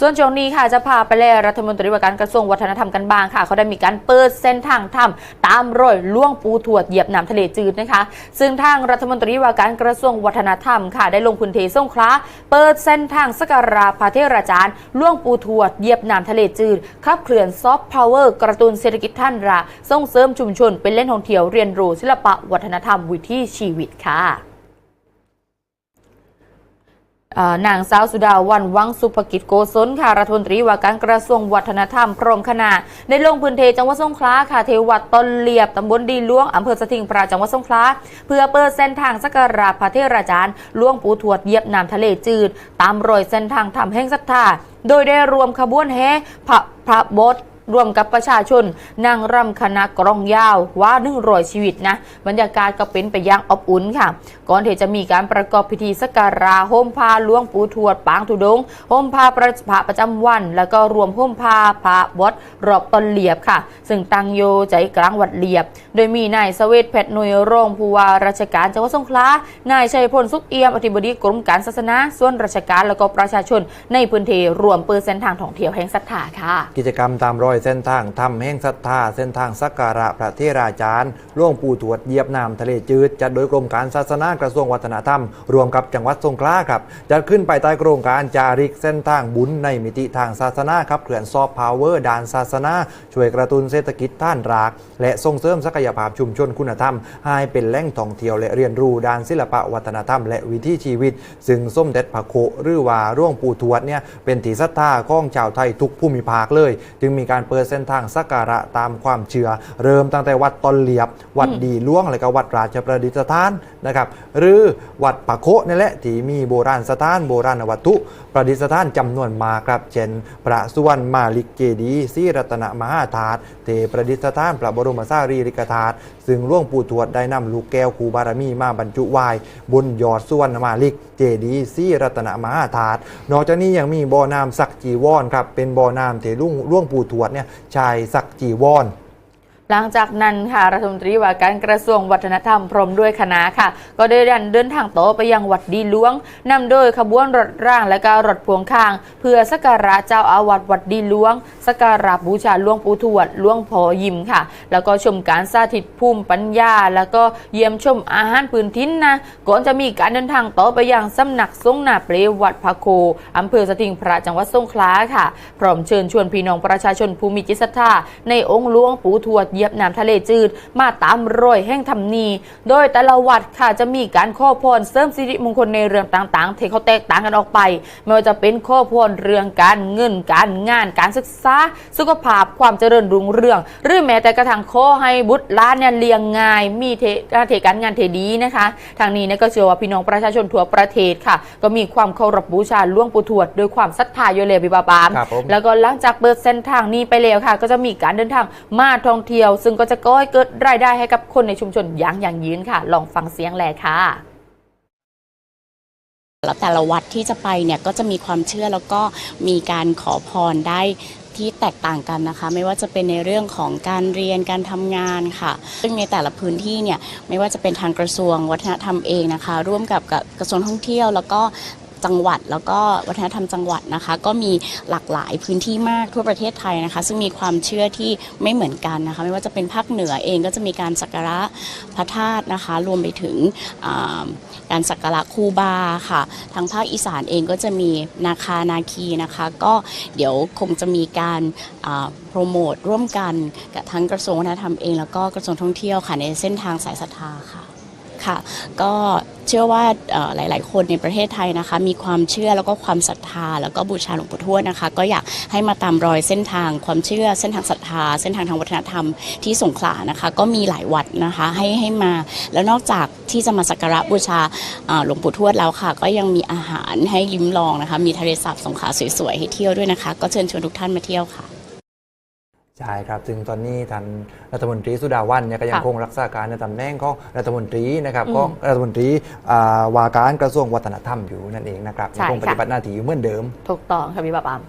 ส่วนช่วงนี้ค่ะจะพาไปแลรัฐมนตรีว่าการกระทรวงวัฒนธรรมกันบ้างค่ะ เขาได้มีการเปิดเส้นทางถ้ำตามรอยล่วงปูถวดเหยียบน้ำทะเลจืดนะคะ ซึ่งทางรัฐมนตรีว่าการกระทรวงวัฒนธรรมค่ะ ได้ลงพื้นที่สงขลาเปิดเส้นทางสการะพระเทราจารย์ล่วงปูถวดเหยียบน้ำทะเลจืดขับเคลื่อนซอฟต์พาวเวอร์กระตุ้นเศรษฐกิจท่านราส่งเสริมชุมชนเป็นเล่นท่องเที่ยวเรียนรู้ศิลปะวัฒนธรรมวิถีชีวิตค่ะ นางสาวสุดาวันวังสุภกิจโกศลค่ะรัฐมนตรีว่าการกระทรวงวัฒนธรรมพร้อมคณะได้ลงพื้นที่จังหวัดสงขลาค่ะเทวัดต้นเลียบตำบลดีหลวงอำเภอสถิงพระจังหวัดสงขลาเพื่อเปิดเส้นทางสักการะพระเทราจารย์ล่วงปูถวดเยียบน้ำทะเลจืด ตามรอยเส้นทางทำแห่งศรัทธาโดยได้รวมขบวนแห่พระพระบด ร่วมกับประชาชนนางร่ำคณะกรองยาวว่านึ่งรอยชีวิตนะ บรรยากาศก็เป็นไปอย่างอบอุ่นค่ะ ก่อนที่จะมีการประกอบพิธีสักการะโฮมพาหล้วงปู่ทวดปางทุดงค์โฮมพาประพระประจำวัน แล้วก็รวมโฮมพาพระวัดรอบต้นเหลียบค่ะ ซึ่งตั้งโยใจกลางวัดเหลียบ โดยมีนายสเวทเพชรน่วยรงผู้ว่าราชการจังหวัดสงขลานายชัยพลสุขเอี่ยมอธิบดีกรมการศาสนา ส่วนราชการแล้วก็ประชาชน ในพื้นที่รวมเปิดเส้นทางท่องเที่ยวแห่งศรัทธาค่ะ กิจกรรมตามรอยเส้นทางทำแห่งศรัทธาเส้นทางสักการะพระเทราจารย์ล่วงปู่ตรวจเยียบน้ำทะเลจืดจัดโดยกรมการศาสนากระทรวงวัฒนธรรม รวมกับจังหวัดสงขลาครับจัดขึ้นไปใต้โครงการจาริกเส้นทางบุญในมิติทางศาสนาครับเขื่อนซอฟต์พาวเวอร์ด้านศาสนาช่วยกระตุ้นเศรษฐกิจท่านราก และส่งเสริมศักยภาพชุมชนคุณธรรม ให้เป็นแหล่งท่องเที่ยวและเรียนรู้ด้านศิลปะวัฒนธรรม และวิถีชีวิต ซึ่งส้มเด็จพระโคหรือว่าร่วงปู่ทวดเนี่ยเป็นที่ศรัทธาของชาวไทยทุกภูมิภาคเลย จึงมีการเปิดเส้นทางสักการะตามความเชื่อ เริ่มตั้งแต่วัดตอนเหลียบ วัดดีล่วง และก็วัดราชประดิษฐานนะครับ หรือวัดปะโคนี่แหละที่มีโบราณสถานโบราณวัตถุ ประดิษฐานจำนวนมากครับ เช่น พระสุวรรณมาลิกเจดีย์ศรีรัตนมหาธาตุเทประดิษฐานพระบรมสารีริกธาตุซึ่งหล่วงปู่ทวดได้นำลูกแก้วคูบารมีมาบรรจุไว้บนยอดสุวรรณมาลิกเจดีย์ศรีรัตนมหาธาตุนอกจากนี้ยังมีบ่อน้ำสักจีวรครับเป็นบ่อน้ำที่ลุงล่วงปู่ทวดเนี่ยชายสักจีวร หลังจากนั้นค่ะรัฐมนตรีว่าการกระทรวงวัฒนธรรมพร้อมด้วยคณะค่ะ ก็ได้เดินทางต่อไปยังวัดดีหลวงนำโดยขบวนรถร่างและก็รถพวงข้าง เพื่อสักการะเจ้าอาวาสวัดดีหลวงสักการะบูชาหลวงปู่ทวดหลวงพ่อยิมค่ะ แล้วก็ชมการสาธิตภูมิปัญญา แล้วก็เยี่ยมชมอาหารพื้นถิ่นนะก่อนจะมีการเดินทางต่อไปยังสำนักสงฆ์นาเปรวัดพระโคอำเภอสถิงพระจังหวัดสงขลาค่ะ พร้อมเชิญชวนพี่น้องประชาชนภูมิจิตศรัทธาในองค์หลวงปู่ทวดเหยียบน้ำทะเลจืด มาตามรอยแห่งธรรมนี โดยแต่ละวัดค่ะจะมีการข้อพรเสริมสิริมงคลในเรื่องต่างๆที่เขาแตกต่างกันออกไป ไม่ว่าจะเป็นข้อพรเรื่องการเงินการงานการศึกษา สุขภาพความเจริญรุ่งเรือง หรือแม้แต่กระทั่งข้อให้บุตรหล้านเนี่ยเลี้ยงง่าย มีเทเทการงานเทดีนะคะ ทางนี้เนี่ยก็เชื่อว่าพี่น้องประชาชนทั่วประเทศค่ะ ก็มีความเคารพบูชาหล่วงปู่ทวดด้วยความศรัทธาอยู่เลยพี่บาบามครับผมแล้วก็หลังจากเปิดเส้นทางนี้ไปแล้วค่ะ ก็จะมีการเดินทางมาท่องเที่ยวซึ่งก็จะก่อให้เกิดรายได้ให้กับคนในชุมชนอย่างอย่งยืนค่ะ ลองฟังเสียงแลค่ะแล้วแต่ละวัดที่จะไปเนี่ยก็จะมีความเชื่อแล้วก็มีการขอพรได้ที่แตกต่างกันนะคะ ไม่ว่าจะเป็นในเรื่องของการเรียนการทำงานค่ะ ซึ่งในแต่ละพื้นที่เนี่ยไม่ว่าจะเป็นทางกระทรวงวัฒนธรรมเองนะคะ ร่วมกับกระทรวงท่องเที่ยว แล้วก็ จังหวัด แล้วก็วัฒนธรรมจังหวัดนะคะ ก็มีหลากหลายพื้นที่มากทั่วประเทศไทยนะคะ ซึ่งมีความเชื่อที่ไม่เหมือนกันนะคะ ไม่ว่าจะเป็นภาคเหนือเองก็จะมีการสักการะพระธาตุนะคะ รวมไปถึงการสักการะครูบาค่ะ ทางภาคอีสานเองก็จะมีนาคานาคีนะคะ ก็เดี๋ยวคงจะมีการโปรโมทร่วมกันกับทั้งกระทรวงวัฒนธรรมเอง แล้วก็กระทรวงท่องเที่ยวค่ะในเส้นทางสายศรัทธาค่ะ ค่ะ ก็เชื่อว่าหลาย ๆ คนในประเทศไทยนะคะ มีความเชื่อแล้วก็ความศรัทธา แล้วก็บูชาหลวงปู่ทวดนะคะ ก็อยากให้มาตามรอยเส้นทางความเชื่อเส้นทางศรัทธา เส้นทางทางวัฒนธรรมที่สงขลานะคะ ก็มีหลายวัดนะคะให้ให้มาแล้วนอกจากที่จะมาสักการะบูชาอ่าหลวงปู่ทวดแล้วค่ะ ก็ยังมีอาหารให้ลิ้มลองนะคะ มีทะเลสาบสงขลาสวย ๆ ให้เที่ยวด้วยนะคะ ก็เชิญชวนทุกท่านมาเที่ยวค่ะ ใช่ครับ ซึ่งตอนนี้ท่านรัฐมนตรีสุดาวันเนี่ยก็ยังค่ะคงรักษาการในตำแหน่งของรัฐมนตรีนะครับอืมของรัฐมนตรีอ่าว่าการกระทรวงวัฒนธรรมอยู่นั่นเองนะครับใช่ยังคงปฏิค่ะบัติหน้าที่อยู่เหมือนเดิม ถูกต้องค่ะพี่บาบาม